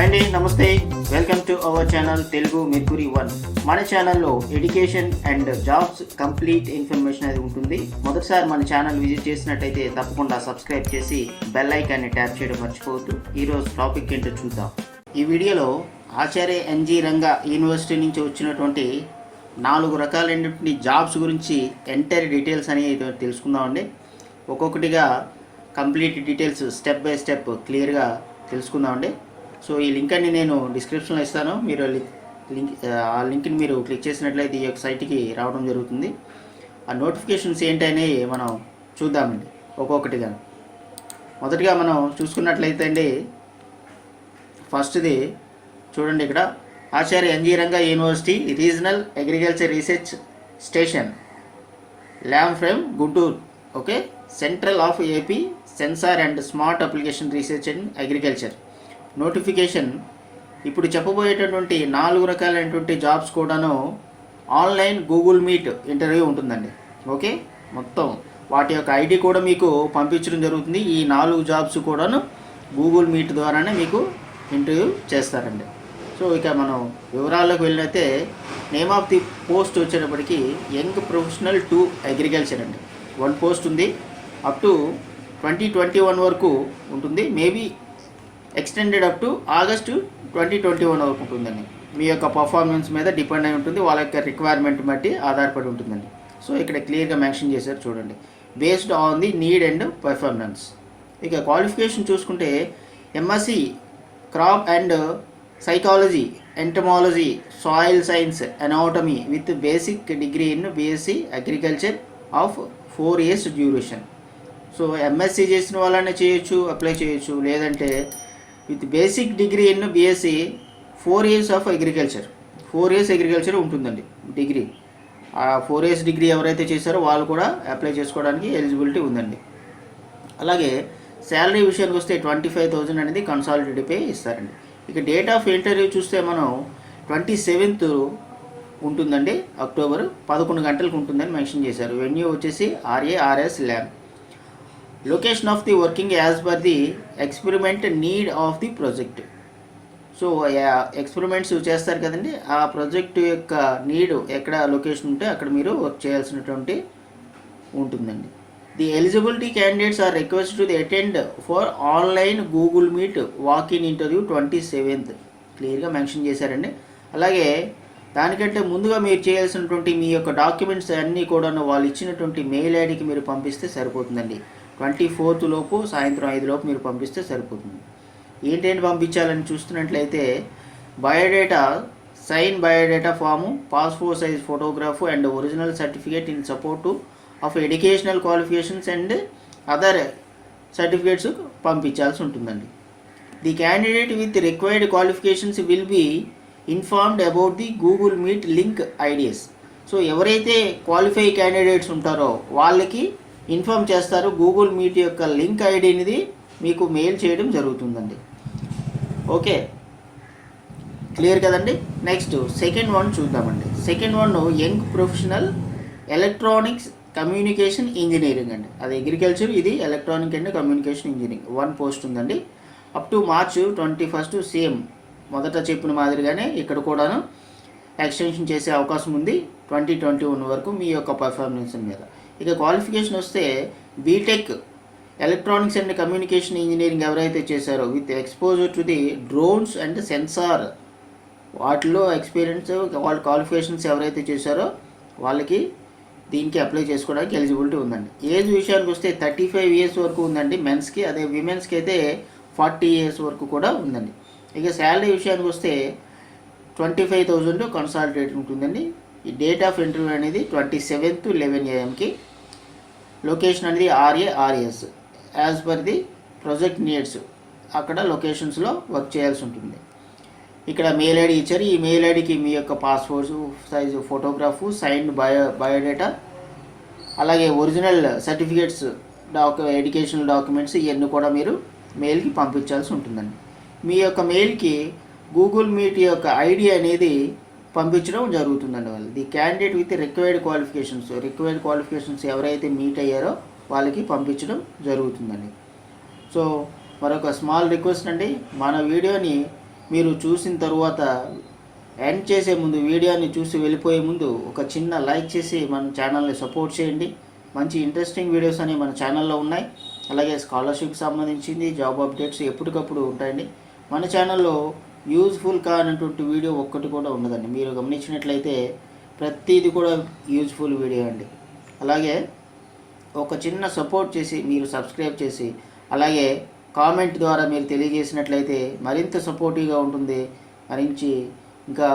అండి namaste. Welcome to our channel Telugu mercury one మన ఛానల్లో education and jobs complete information అది ఉంటుంది. మొదటిసారి మన ఛానల్ విజిట్ చేసినట్టయితే తప్పకుండా సబ్స్క్రైబ్ చేసి బెల్ ఐకాన్ని ట్యాప్ చేయడం మర్చిపోవద్దు. ఈరోజు టాపిక్ ఏంటో చూద్దాం. ఈ వీడియోలో ఆచార్య ఎన్జి రంగా యూనివర్సిటీ నుంచి వచ్చినటువంటి నాలుగు రకాలైనటువంటి జాబ్స్ గురించి ఎంటైర్ డీటెయిల్స్ అనేవి తెలుసుకుందామండి. ఒక్కొక్కటిగా complete details step by step క్లియర్గా తెలుసుకుందామండి. సో ఈ లింక్ అన్ని నేను డిస్క్రిప్షన్లో ఇస్తాను. మీరు లింక్ ఆ లింక్ని మీరు క్లిక్ చేసినట్లయితే ఈ యొక్క సైట్కి రావడం జరుగుతుంది. ఆ నోటిఫికేషన్స్ ఏంటనేవి మనం చూద్దామండి ఒక్కొక్కటిగా. మొదటిగా మనం చూసుకున్నట్లయితే అండి ఫస్ట్ది చూడండి ఇక్కడ. Acharya NG university regional agriculture research station Lam farm Guntur. Okay? Central of AP sensor and smart application research and agriculture. Notification. ఇప్పుడు చెప్పబోయేటటువంటి నాలుగు రకాలైనటువంటి జాబ్స్ కూడాను ఆన్లైన్ గూగుల్ మీట్ ఇంటర్వ్యూ ఉంటుందండి. ఓకే? మొత్తం వాటి యొక్క ఐడి కూడా మీకు పంపించడం జరుగుతుంది. ఈ నాలుగు జాబ్స్ కూడాను గూగుల్ మీట్ ద్వారానే మీకు ఇంటర్వ్యూ చేస్తారండి. సో ఇక మనం వివరాల్లోకి వెళ్ళినైతే నేమ్ ఆఫ్ ది పోస్ట్ వచ్చేటప్పటికి యంగ్ ప్రొఫెషనల్ టు అగ్రికల్చర్ అండి. వన్ పోస్ట్ ఉంది. Up to twenty twenty one వరకు ఉంటుంది. Maybe extended up to August twenty twenty one వరకు ఉంటుందండి. మీ యొక్క పర్ఫార్మెన్స్ మీద డిపెండ్ అయి ఉంటుంది. వాళ్ళ యొక్క రిక్వైర్మెంట్ బట్టి ఆధారపడి ఉంటుందండి. సో ఇక్కడ క్లియర్గా మెన్షన్ చేశారు చూడండి. Based on the need and performance ఇక క్వాలిఫికేషన్ చూసుకుంటే MSc crop and psychology entomology soil science anatomy with basic degree in BSc agriculture of four years duration so MSc చేసిన వాళ్ళనే చేయొచ్చు అప్లై చేయొచ్చు. లేదంటే with basic degree in BSc four years of agriculture four years agriculture ఉంటుందండి degree ఆ four years degree ఎవరైతే చేశారో వాళ్ళు కూడా అప్లై చేసుకోవడానికి ఎలిజిబిలిటీ ఉందండి. అలాగే శాలరీ విషయానికి వస్తే ట్వంటీ ఫైవ్ థౌజండ్ అనేది కన్సాలిడేట్ పే ఇస్తారండి. ఇక డేట్ ఆఫ్ ఇంటర్వ్యూ చూస్తే మనం ట్వంటీ సెవెంత్ ఉంటుందండి అక్టోబర్ పదకొండు గంటలకు ఉంటుందని మెన్షన్ చేశారు. వెన్యూ వచ్చేసి RARS lab location of the working as per the experiment need of the project so experiments చేస్తారు కదండి ఆ ప్రాజెక్ట్ యొక్క నీడ్ ఎక్కడ లొకేషన్ ఉంటే అక్కడ మీరు వర్క్ చేయాల్సినటువంటి ఉంటుందండి. The eligibility candidates are request to the attend for online Google meet walk in interview twenty seventh క్లియర్గా మెన్షన్ చేశారండి. అలాగే దానికంటే ముందుగా మీరు చేయాల్సినటువంటి మీ యొక్క డాక్యుమెంట్స్ అన్నీ కూడా వాళ్ళు ఇచ్చినటువంటి మెయిల్ ఐడికి మీరు పంపిస్తే సరిపోతుందండి. ట్వంటీ ఫోర్త్ లోపు సాయంత్రం ఐదు లోపు మీరు పంపిస్తే సరిపోతుంది. ఏంటేంటి పంపించాలని చూస్తున్నట్లయితే biodata sign biodata form passport size photograph and original certificate in support of educational qualifications and other certificates పంపించాల్సి ఉంటుందండి. The candidate with required qualifications will be informed about the Google meet link ideas. So ఎవరైతే qualify candidates ఉంటారో వాళ్ళకి inform చేస్తారు Google meet యొక్క link ID అనేది మీకు mail చేయడం జరుగుతుందండి. ఓకే. క్లియర్ కదండి? నెక్స్ట్ సెకండ్ వన్ చూద్దామండి. Second one young professional electronics communication engineering అండి. అది అగ్రికల్చర్ ఇది electronic and communication engineering one post ఉందండి. Up to March twenty first same మొదట చెప్పిన మాదిరిగానే ఇక్కడ కూడాను ఎక్స్టెన్షన్ చేసే అవకాశం ఉంది. ట్వంటీ ట్వంటీ వన్ వరకు మీ యొక్క పర్ఫార్మెన్స్ మీద. ఇక క్వాలిఫికేషన్ వస్తే BTech electronics and communication engineering ఎవరైతే చేశారో with exposure to the drones and sensor వాటిలో ఎక్స్పీరియన్స్ వాళ్ళ క్వాలిఫికేషన్స్ ఎవరైతే చేశారో వాళ్ళకి దీనికి అప్లై చేసుకోవడానికి ఎలిజిబిలిటీ ఉందండి. ఏజ్ విషయానికి వస్తే థర్టీ ఫైవ్ ఇయర్స్ వరకు ఉందండి మెన్స్కి అదే విమెన్స్కి అయితే ఫార్టీ ఇయర్స్ వరకు కూడా ఉందండి. ఇక శాలరీ విషయానికి వస్తే ట్వంటీ ఫైవ్ థౌజండ్ కన్సాలిడేట్ ఉంటుందండి. ఈ డేట్ ఆఫ్ ఇంటర్వ్యూ అనేది ట్వంటీ సెవెంత్ లెవెన్ ఏఎంకి లొకేషన్ అనేది RA RS as per the project needs అక్కడ లొకేషన్స్లో వర్క్ చేయాల్సి ఉంటుంది. ఇక్కడ మెయిల్ ఐడి ఇచ్చారు. ఈ మెయిల్ ఐడికి మీ యొక్క passport size photograph sign bio biodata అలాగే original certificates docu educational documents ఇవన్నీ కూడా మీరు మెయిల్కి పంపించాల్సి ఉంటుందండి. మీ యొక్క మెయిల్కి గూగుల్ మీట్ యొక్క ఐడి అనేది పంపించడం జరుగుతుందండి వాళ్ళు the candidate with required qualifications. Required qualifications ఎవరైతే మీట్ అయ్యారో వాళ్ళకి పంపించడం జరుగుతుందండి. సో మరొక స్మాల్ రిక్వెస్ట్ అండి. మన వీడియోని మీరు చూసిన తర్వాత ఎండ్ చేసే ముందు వీడియోని చూసి వెళ్ళిపోయే ముందు ఒక చిన్న లైక్ చేసి మన ఛానల్ని సపోర్ట్ చేయండి. మంచి ఇంట్రెస్టింగ్ వీడియోస్ అనేవి మన ఛానల్లో ఉన్నాయి. అలాగే స్కాలర్షిప్ సంబంధించింది జాబ్ అప్డేట్స్ ఎప్పటికప్పుడు ఉంటాయండి. మన ఛానల్లో యూజ్ఫుల్ కానటువంటి వీడియో ఒక్కటి కూడా ఉండదండి. మీరు గమనించినట్లయితే ప్రతిదీ కూడా యూజ్ఫుల్ వీడియో అండి. అలాగే ఒక చిన్న సపోర్ట్ చేసి మీరు సబ్స్క్రైబ్ చేసి అలాగే కామెంట్ ద్వారా మీరు తెలియజేసినట్లయితే మరింత సపోర్టివ్గా ఉంటుంది. మరించి ఇంకా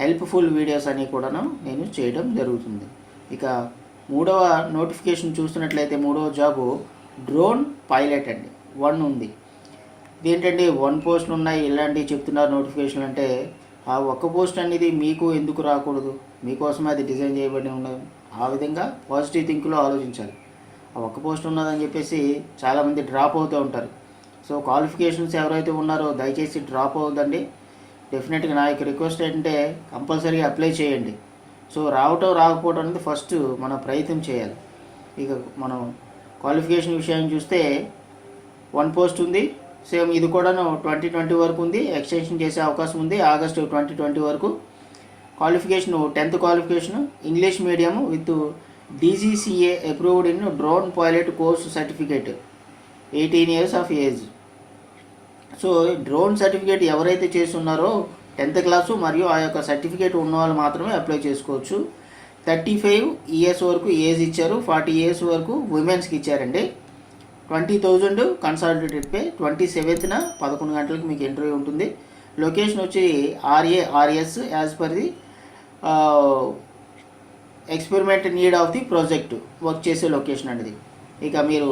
హెల్ప్ఫుల్ వీడియోస్ అని కూడాను నేను చేయడం జరుగుతుంది. ఇక మూడవ నోటిఫికేషన్ చూస్తున్నట్లయితే మూడవ జాబు డ్రోన్ పైలట్ అండి. వన్ ఉంది. ఇదేంటండి? వన్ పోస్ట్ ఉన్నాయి ఇలాంటివి చెప్తున్నారు నోటిఫికేషన్ అంటే ఆ ఒక్క పోస్ట్ అనేది మీకు ఎందుకు రాకూడదు? మీకోసం అది డిజైన్ చేయబడి ఉండదు ఆ విధంగా పాజిటివ్ థింక్లో ఆలోచించాలి. ఆ ఒక్క పోస్ట్ ఉన్నదని చెప్పేసి చాలామంది డ్రాప్ అవుతూ ఉంటారు. సో క్వాలిఫికేషన్స్ ఎవరైతే ఉన్నారో దయచేసి డ్రాప్ అవుదండి డెఫినెట్గా నా యొక్క రిక్వెస్ట్ ఏంటంటే కంపల్సరీగా అప్లై చేయండి. సో రావటం రాకపోవటం అనేది ఫస్ట్ మనం ప్రయత్నం చేయాలి. ఇక మనం క్వాలిఫికేషన్ విషయాన్ని చూస్తే వన్ పోస్ట్ ఉంది. సేమ్ ఇది కూడాను ట్వంటీ ట్వంటీ వరకు ఉంది. ఎక్స్టెన్షన్ చేసే అవకాశం ఉంది. ఆగస్టు ట్వంటీ ట్వంటీ వరకు. Qualification tenth qualification English medium with DGCA approved in drone pilot course certificate eighteen years of age so drone certificate ఎవరైతే చేస్తున్నారో టెన్త్ క్లాసు మరియు ఆ యొక్క సర్టిఫికేట్ ఉన్న వాళ్ళు మాత్రమే అప్లై చేసుకోవచ్చు. థర్టీ ఫైవ్ ఇయర్స్ వరకు ఏజ్ ఇచ్చారు ఫార్టీ ఇయర్స్ వరకు ఉమెన్స్కి ఇచ్చారండి. Twenty thousand consolidated pay twenty సెవెంత్న పదకొండు గంటలకు మీకు ఇంటర్వ్యూ ఉంటుంది. లొకేషన్ వచ్చి RA RS as per the experiment need of the project work చేసే లొకేషన్ అనేది ఇక మీరు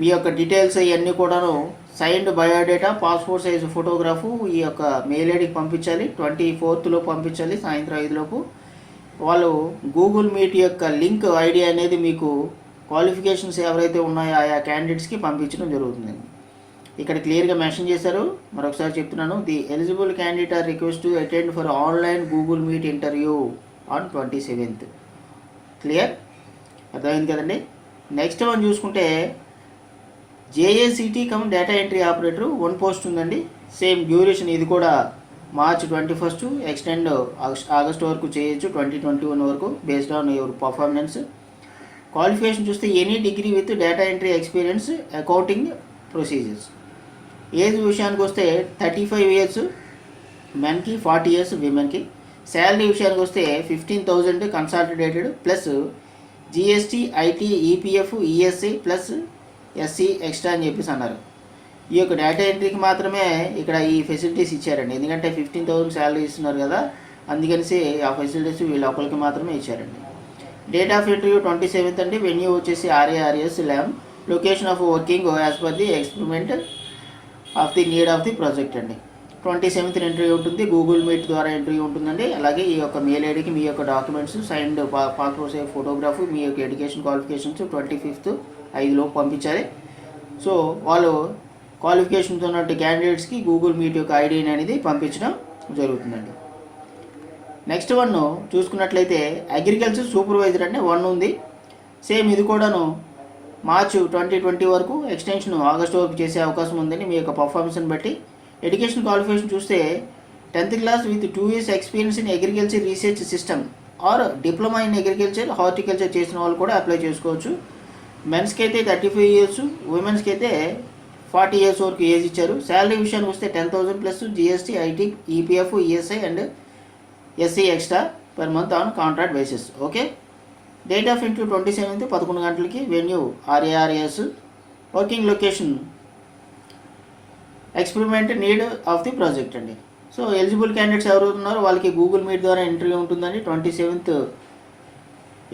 మీ యొక్క డీటెయిల్స్ ఇవన్నీ కూడాను signed biodata passport size photograph ఈ యొక్క మెయిల్ ఐడికి పంపించాలి ట్వంటీ ఫోర్త్లో పంపించాలి సాయంత్రం ఐదులోపు వాళ్ళు గూగుల్ మీట్ యొక్క లింక్ ఐడి అనేది మీకు క్వాలిఫికేషన్స్ ఎవరైతే ఉన్నాయో ఆయా క్యాండిడేట్స్కి పంపించడం జరుగుతుంది. ఇక్కడ క్లియర్గా మెన్షన్ చేశారు. మరొకసారి చెప్తున్నాను. The eligible candidate are request to attend for online Google Meet interview. On twenty seventh clear అర్థమైంది కదండి? నెక్స్ట్ వన్ చూసుకుంటే జేఏసిటీ cum data entry operator one post ఉందండి. సేమ్ డ్యూరేషన్ ఇది కూడా March twenty first extend August వరకు చేయొచ్చు twenty twenty one వరకు based on your performance qualification చూస్తే any degree with data entry experience accounting procedures age విషయానికి వస్తే థర్టీ ఫైవ్ ఇయర్స్ మెన్కి ఫార్టీ ఇయర్స్ విమెన్కి శాలరీ విషయానికి వస్తే fifteen thousand consolidated plus GST IT EPF ESI plus SC extra అని చెప్పేసి అన్నారు. ఈ యొక్క డేటా ఎంట్రీకి మాత్రమే ఇక్కడ ఈ ఫెసిలిటీస్ ఇచ్చారండి. ఎందుకంటే ఫిఫ్టీన్ థౌసండ్ శాలరీ ఇస్తున్నారు కదా అందుకనిసి ఆ ఫెసిలిటీస్ వీళ్ళ ఒకరికి మాత్రమే ఇచ్చారండి. Date of interview twenty seventh అండి. వెన్యూ వచ్చేసి RARS Lam location of working as per the experiment of the need of the project అండి. ట్వంటీ సెవెంత్ ఇంటర్వ్యూ ఉంటుంది. గూగుల్ మీట్ ద్వారా ఇంటర్వ్యూ ఉంటుందండి. అలాగే ఈ యొక్క మెయిల్ ఐడికి మీ యొక్క documents signed passport size photograph మీ యొక్క ఎడ్యుకేషన్ క్వాలిఫికేషన్స్ ట్వంటీ ఫిఫ్త్ ఐదులోపు పంపించాలి. సో వాళ్ళు క్వాలిఫికేషన్తో ఉన్నట్టు క్యాండిడేట్స్కి గూగుల్ మీట్ యొక్క ఐడిని అనేది పంపించడం జరుగుతుందండి. నెక్స్ట్ వన్ చూసుకున్నట్లయితే అగ్రికల్చర్ సూపర్వైజర్ అంటే వన్ ఉంది. సేమ్ ఇది కూడాను మార్చ్ ట్వంటీ ట్వంటీ వరకు ఎక్స్టెన్షన్ ఆగస్ట్ వరకు చేసే అవకాశం ఉందని మీ యొక్క పర్ఫార్మెన్స్ని బట్టి ఎడ్యుకేషన్ క్వాలిఫికేషన్ చూస్తే tenth class with two years experience in agriculture research system or diploma in agriculture horticulture చేసిన వాళ్ళు కూడా అప్లై చేసుకోవచ్చు. మెన్స్కి అయితే థర్టీ ఫైవ్ ఇయర్స్ ఉమెన్స్కి అయితే ఫార్టీ ఇయర్స్ వరకు ఏజ్ ఇచ్చారు. శాలరీ విషయానికి వస్తే ten thousand plus GST IT EPF ESI and SC extra per month on contract basis. Okay? Date of into twenty seventh పదకొండు గంటలకి venue RARS working location experiment need of the project అండి. So eligible candidates ఎవరు ఉన్నారో వాళ్ళకి Google Meet ద్వారా interview ఉంటుందండి. Twenty seventh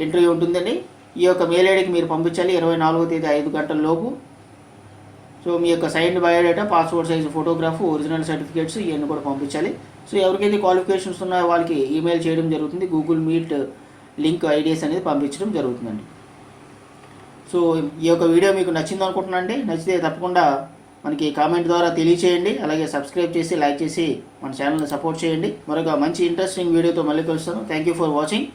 interview ఉంటుందండి. ఈ యొక్క మెయిల్ ఐడికి మీరు పంపించాలి. ఇరవై నాలుగో తేదీ ఐదు గంటల లోపు. సో మీ యొక్క signed biodata passport size photograph original certificates ఇవన్నీ కూడా పంపించాలి. సో ఎవరికైతే క్వాలిఫికేషన్స్ ఉన్నాయో వాళ్ళకి ఈమెయిల్ చేయడం జరుగుతుంది. గూగుల్ మీట్ లింక్ ఐడియాస్ అనేది పంపించడం జరుగుతుందండి. సో ఈ యొక్క వీడియో మీకు నచ్చింది అనుకుంటున్నాను అండి నచ్చితే తప్పకుండా మనకి కామెంట్ ద్వారా తెలియచేయండి. అలాగే సబ్స్క్రైబ్ చేసి లైక్ చేసి మన ఛానల్ని సపోర్ట్ చేయండి. మరొక మంచి ఇంట్రెస్టింగ్ వీడియోతో మళ్ళీ కలుస్తాను. Thank you for watching